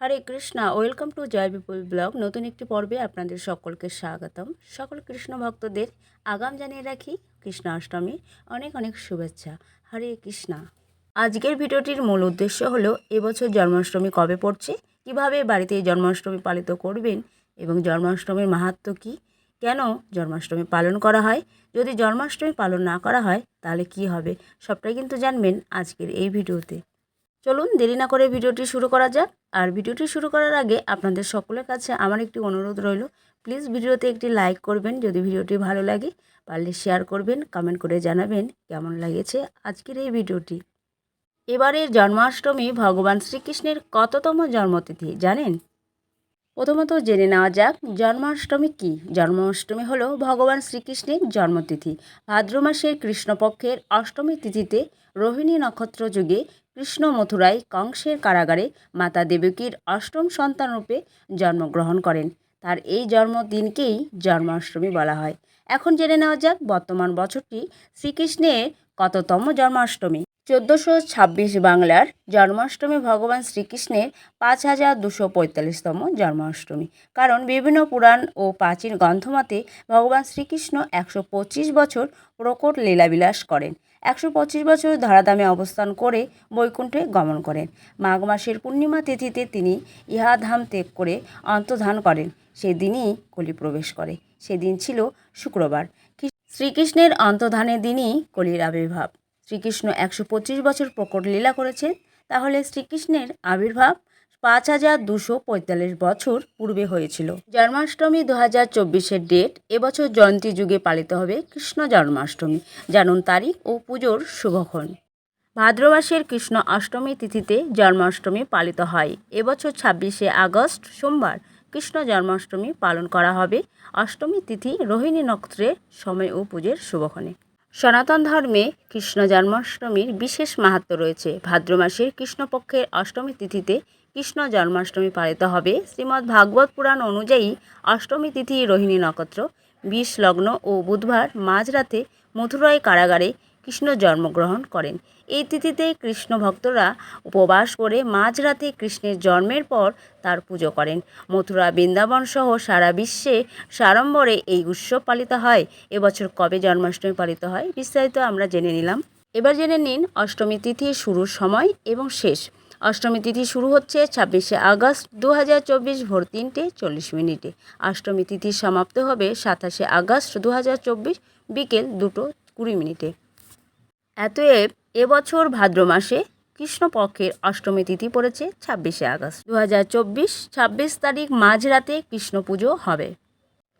Hare Krishna, welcome to Joy Bipul blog. নতুন একটি পর্বে আপনাদের সকলকে স্বাগতম। সকল কৃষ্ণ ভক্তদের আগাম জানিয়ে রাখি কৃষ্ণাষ্টমী অনেক অনেক শুভেচ্ছা। হরে কৃষ্ণা। আজকের ভিডিওটির মূল উদ্দেশ্য হলো, এবছর জন্মাষ্টমী কবে পড়ছে, কীভাবে বাড়িতে জন্মাষ্টমী পালিত করবেন এবং জন্মাষ্টমীর মাহাত্ম্য কী, কেন জন্মাষ্টমী পালন করা হয়, যদি জন্মাষ্টমী পালন না করা হয়, তাহলে কি হবে, সবটাই কিন্তু জানবেন আজকের এই ভিডিওতে। চলুন দেরি না করে ভিডিওটি শুরু করা যাক। আর ভিডিওটি শুরু করার আগে আপনাদের সকলের কাছে আমার একটি অনুরোধ রইল। প্লিজ ভিডিওতে একটি লাইক করবেন, যদি ভিডিওটি ভালো লাগে। পারলে শেয়ার করবেন, কমেন্ট করে জানাবেন কেমন লাগেছে আজকের এই ভিডিওটি। এবারের জন্মাষ্টমী ভগবান শ্রীকৃষ্ণের কততম জন্মতিথি, জানেন? প্রথমত জেনে নেওয়া যাক, জন্মাষ্টমী কী? জন্মাষ্টমী হলো ভগবান শ্রীকৃষ্ণের জন্মতিথি। ভাদ্র মাসের কৃষ্ণপক্ষের অষ্টমী তিথিতে রোহিণী নক্ষত্র যুগে কৃষ্ণ মথুরায় কংসের কারাগারে মাতা দেবকীর অষ্টম সন্তানরূপে জন্মগ্রহণ করেন। তার এই জন্মদিনকেই জন্মাষ্টমী বলা হয়। এখন জেনে নেওয়া যাক বর্তমান বছরটি শ্রীকৃষ্ণের কততম জন্মাষ্টমী। চোদ্দোশো ছাব্বিশ বাংলার জন্মাষ্টমী ভগবান শ্রীকৃষ্ণের পাঁচ হাজার দুশো পঁয়তাল্লিশতম জন্মাষ্টমী। কারণ বিভিন্ন পুরাণ ও প্রাচীন গ্রন্থমতে ভগবান শ্রীকৃষ্ণ একশো পঁচিশ বছর প্রকট লীলাবিলাস করেন, একশো পঁচিশ বছর ধরাধামে অবস্থান করে বৈকুণ্ঠে গমন করেন। মাঘ মাসের পূর্ণিমা তিথিতে তিনি ইহাধাম ত্যাগ করে অন্তর্ধান করেন। সেদিনই কলি প্রবেশ করে। সেদিন ছিল শুক্রবার। শ্রীকৃষ্ণের অন্তর্ধানের দিনই কলির আবির্ভাব। শ্রীকৃষ্ণ একশো পঁচিশ বছর প্রকট লীলা করেছেন, তাহলে শ্রীকৃষ্ণের আবির্ভাব পাঁচ হাজার দুশো পঁয়তাল্লিশ বছর পূর্বে হয়েছিল। জন্মাষ্টমী দু হাজার চব্বিশের ডেট এবছর জয়ন্তী যুগে পালিত হবে কৃষ্ণ জন্মাষ্টমী, জানুন তারিখ ও পুজোর শুভক্ষণ। ভাদ্রমাসের কৃষ্ণ অষ্টমী তিথিতে জন্মাষ্টমী পালিত হয়। এবছর ছাব্বিশে আগস্ট, সোমবার কৃষ্ণ জন্মাষ্টমী পালন করা হবে। অষ্টমী তিথি রোহিণী নক্ষত্রের সময় ও পুজোর শুভক্ষণে। সনাতন ধর্মে কৃষ্ণ জন্মাষ্টমীর বিশেষ মাহাত্ম রয়েছে। ভাদ্র মাসের কৃষ্ণপক্ষের অষ্টমী তিথিতে কৃষ্ণ জন্মাষ্টমী পালিত হবে। শ্রীমদ্ ভাগবত পুরাণ অনুযায়ী অষ্টমী তিথি রোহিণী নক্ষত্র বিষ লগ্ন ও বুধবার মাঝরাতে মথুরায় কারাগারে কৃষ্ণ জন্মগ্রহণ করেন। এই তিথিতে কৃষ্ণ ভক্তরা উপবাস করে মাঝরাতে কৃষ্ণের জন্মের পর তার পুজো করেন। মথুরা বৃন্দাবন সহ সারা বিশ্বে সাড়ম্বরে এই উৎসব পালিত হয়। এবছর কবে জন্মাষ্টমী পালিত হয় বিস্তারিত আমরা জেনে নিলাম। এবার জেনে নিন অষ্টমী তিথির শুরুর সময় এবং শেষ। অষ্টমী তিথি শুরু হচ্ছে ছাব্বিশে আগস্ট দু হাজার চব্বিশ ভোর তিনটে চল্লিশ মিনিটে। অষ্টমী তিথি সমাপ্ত হবে সাতাশে আগস্ট দু হাজার চব্বিশ বিকেল দুটো কুড়ি মিনিটে। এতএব এবছর ভাদ্র মাসে কৃষ্ণপক্ষের অষ্টমী তিথি পড়েছে ছাব্বিশে আগস্ট। দু হাজার চব্বিশ ছাব্বিশ তারিখ মাঝরাতে কৃষ্ণ পুজো হবে।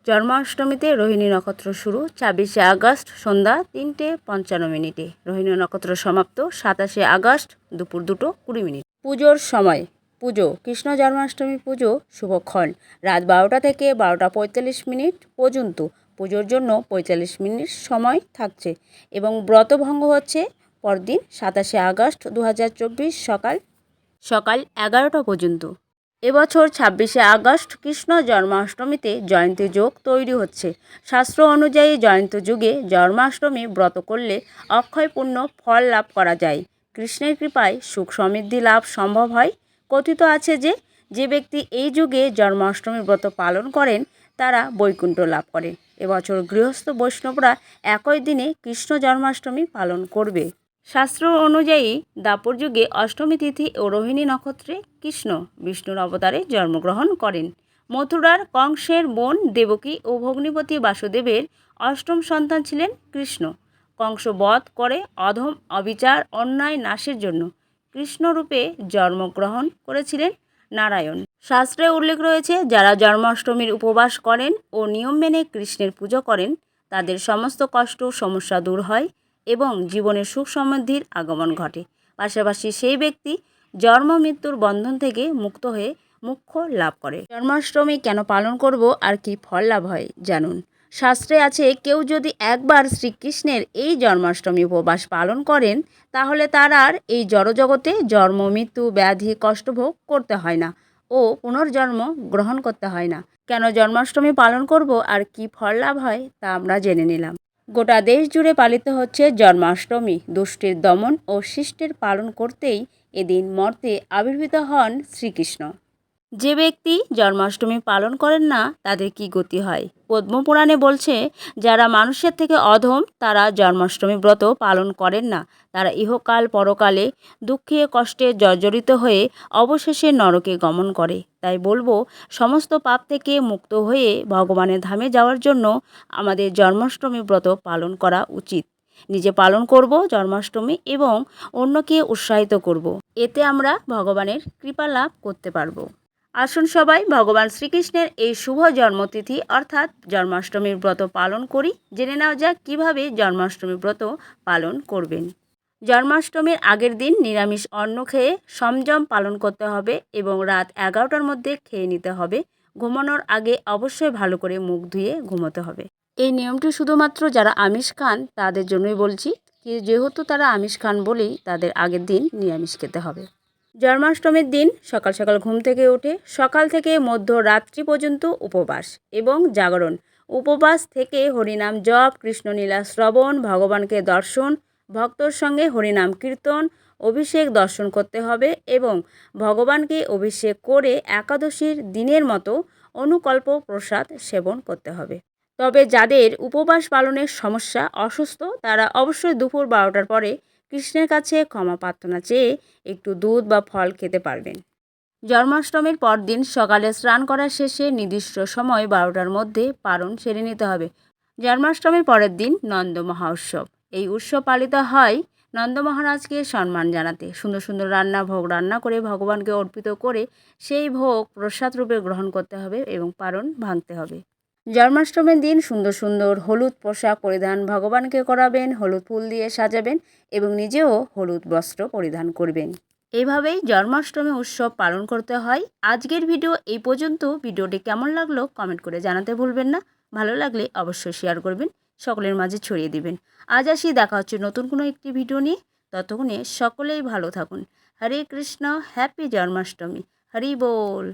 জন্মাষ্টমীতে রোহিণী নক্ষত্র শুরু ছাব্বিশে আগস্ট সন্ধ্যা তিনটে পঞ্চান্ন মিনিটে। রোহিণী নক্ষত্র সমাপ্ত সাতাশে আগস্ট দুপুর দুটো কুড়ি মিনিট। পুজোর সময়, পুজো, কৃষ্ণ জন্মাষ্টমী পুজো শুভক্ষণ রাত বারোটা থেকে বারোটা পঁয়তাল্লিশ মিনিট পর্যন্ত পুজোর জন্য পঁয়তাল্লিশ মিনিট সময় থাকছে এবং ব্রতভঙ্গ হচ্ছে পরদিন সাতাশে আগস্ট দু হাজার চব্বিশ সকাল সকাল এগারোটা পর্যন্ত। এবছর ছাব্বিশে আগস্ট কৃষ্ণ জন্মাষ্টমীতে জয়ন্তী যোগ তৈরি হচ্ছে। শাস্ত্র অনুযায়ী জয়ন্ত যুগে জন্মাষ্টমী ব্রত করলে অক্ষয়পূর্ণ ফল লাভ করা যায়। কৃষ্ণের কৃপায় সুখ সমৃদ্ধি লাভ সম্ভব হয়। কথিত আছে যে যে ব্যক্তি এই যুগে জন্মাষ্টমী ব্রত পালন করেন, তারা বৈকুণ্ঠ লাভ করেন এবছর গৃহস্থ বৈষ্ণবরা একই দিনে কৃষ্ণ জন্মাষ্টমী পালন করবে। শাস্ত্র অনুযায়ী দাপর যুগে অষ্টমী তিথি ও রোহিণী নক্ষত্রে কৃষ্ণ বিষ্ণুর অবতারে জন্মগ্রহণ করেন। মথুরার কংসের বোন দেবকী ও ভগ্নিপতি বাসুদেবের অষ্টম সন্তান ছিলেন কৃষ্ণ। কংস বধ করে অধম অবিচার, অন্যায়, নাশের জন্য কৃষ্ণরূপে জন্মগ্রহণ করেছিলেন নারায়ণ। শাস্ত্রে উল্লেখ রয়েছে, যারা জন্মাষ্টমীর উপবাস করেন ও নিয়ম মেনে কৃষ্ণের পুজো করেন, তাদের সমস্ত কষ্ট সমস্যা দূর হয় এবং জীবনের সুখ সমৃদ্ধির আগমন ঘটে। পাশাপাশি সেই ব্যক্তি জন্ম মৃত্যুর বন্ধন থেকে মুক্ত হয়ে মুখ্য লাভ করে। জন্মাষ্টমী কেন পালন করব আর কি ফল লাভ হয় জানুন। শাস্ত্রে আছে, কেউ যদি একবার শ্রীকৃষ্ণের এই জন্মাষ্টমী উপবাস পালন করেন, তাহলে তার আর এই জড়জগতে জন্ম, মৃত্যু, ব্যাধি কষ্টভোগ করতে হয় না। ও পুনর্জন্ম গ্রহণ করতে হয় না। কেন জন্মাষ্টমী পালন করব আর কি ফল লাভ হয় তা আমরা জেনে নিলাম। গোটা দেশ জুড়ে পালিত হচ্ছে জন্মাষ্টমী। দুষ্টির দমন ও শিষ্টের পালন করতেই এদিন মর্তে আবির্ভূত হন শ্রীকৃষ্ণ। যে ব্যক্তি জন্মাষ্টমী পালন করেন না, তাদের কি গতি হয়? পদ্মপুরাণে বলছে, যারা মানুষের থেকে অধম, তারা জন্মাষ্টমী ব্রত পালন করেন না। তারা ইহকাল পরকালে দুঃখে কষ্টে জর্জরিত হয়ে অবশেষে নরকে গমন করে। তাই বলব, সমস্ত পাপ থেকে মুক্ত হয়ে ভগবানের ধামে যাওয়ার জন্য আমাদের জন্মাষ্টমী ব্রত পালন করা উচিত। নিজে পালন করব জন্মাষ্টমী এবং অন্যকে উৎসাহিত করব। এতে আমরা ভগবানের কৃপা লাভ করতে পারব। আসুন সবাই ভগবান শ্রীকৃষ্ণের এই শুভ জন্মতিথি অর্থাৎ জন্মাষ্টমীর ব্রত পালন করি। জেনে নেওয়া যাক কীভাবে জন্মাষ্টমী ব্রত পালন করবেন। জন্মাষ্টমীর আগের দিন নিরামিষ অন্ন খেয়ে সংযম পালন করতে হবে এবং রাত এগারোটার মধ্যে খেয়ে নিতে হবে। ঘুমানোর আগে অবশ্যই ভালো করে মুখ ধুয়ে ঘুমোতে হবে। এই নিয়মটি শুধুমাত্র যারা আমিষ খান তাদের জন্যই বলছি যেহেতু তারা আমিষ খান বলেই তাদের আগের দিন নিরামিষ খেতে হবে। জন্মাষ্টমীর দিন সকাল সকাল ঘুম থেকে উঠে সকাল থেকে মধ্যরাত্রি পর্যন্ত উপবাস এবং জাগরণ। উপবাস থেকে হরিনাম জপ, কৃষ্ণলীলা শ্রবণ, ভগবানকে দর্শন, ভক্তর সঙ্গে হরিনাম কীর্তন, অভিষেক দর্শন করতে হবে এবং ভগবানকে অভিষেক করে একাদশীর দিনের মতো অনুকল্প প্রসাদ সেবন করতে হবে। তবে যাদের উপবাস পালনের সমস্যা অসুস্থ, তারা অবশ্যই দুপুর বারোটার পরে কৃষ্ণের কাছে ক্ষমা প্রার্থনা চেয়ে একটু দুধ বা ফল খেতে পারবেন। জন্মাষ্টমীর পরদিন সকালে স্নান করার শেষে নির্দিষ্ট সময় বারোটার মধ্যে পালন সেরে নিতে হবে। জন্মাষ্টমীর পরের দিন নন্দ মহোৎসব। এই উৎসব পালিত হয় নন্দ মহারাজকে সম্মান জানাতে। সুন্দর সুন্দর রান্না, ভোগ রান্না করে ভগবানকে অর্পিত করে সেই ভোগ প্রসাদ রূপে গ্রহণ করতে হবে এবং পালন ভাঙতে হবে। জন্মাষ্টমীর দিন সুন্দর সুন্দর হলুদ পোশাক পরিধান ভগবানকে করাবেন, হলুদ ফুল দিয়ে সাজাবেন এবং নিজেও হলুদ বস্ত্র পরিধান করবেন। এইভাবেই জন্মাষ্টমী উৎসব পালন করতে হয়। আজকের ভিডিও এই পর্যন্ত। ভিডিওটি কেমন লাগল কমেন্ট করে জানাতে ভুলবেন না। ভালো লাগলে অবশ্যই শেয়ার করবেন, সকলের মাঝে ছড়িয়ে দিবেন। আজ আসি, দেখা হচ্ছে নতুন কোনো একটি ভিডিও নিয়ে। ততক্ষণে সকলেই ভালো থাকুন। হরে কৃষ্ণ, হ্যাপি জন্মাষ্টমী। হরি বল।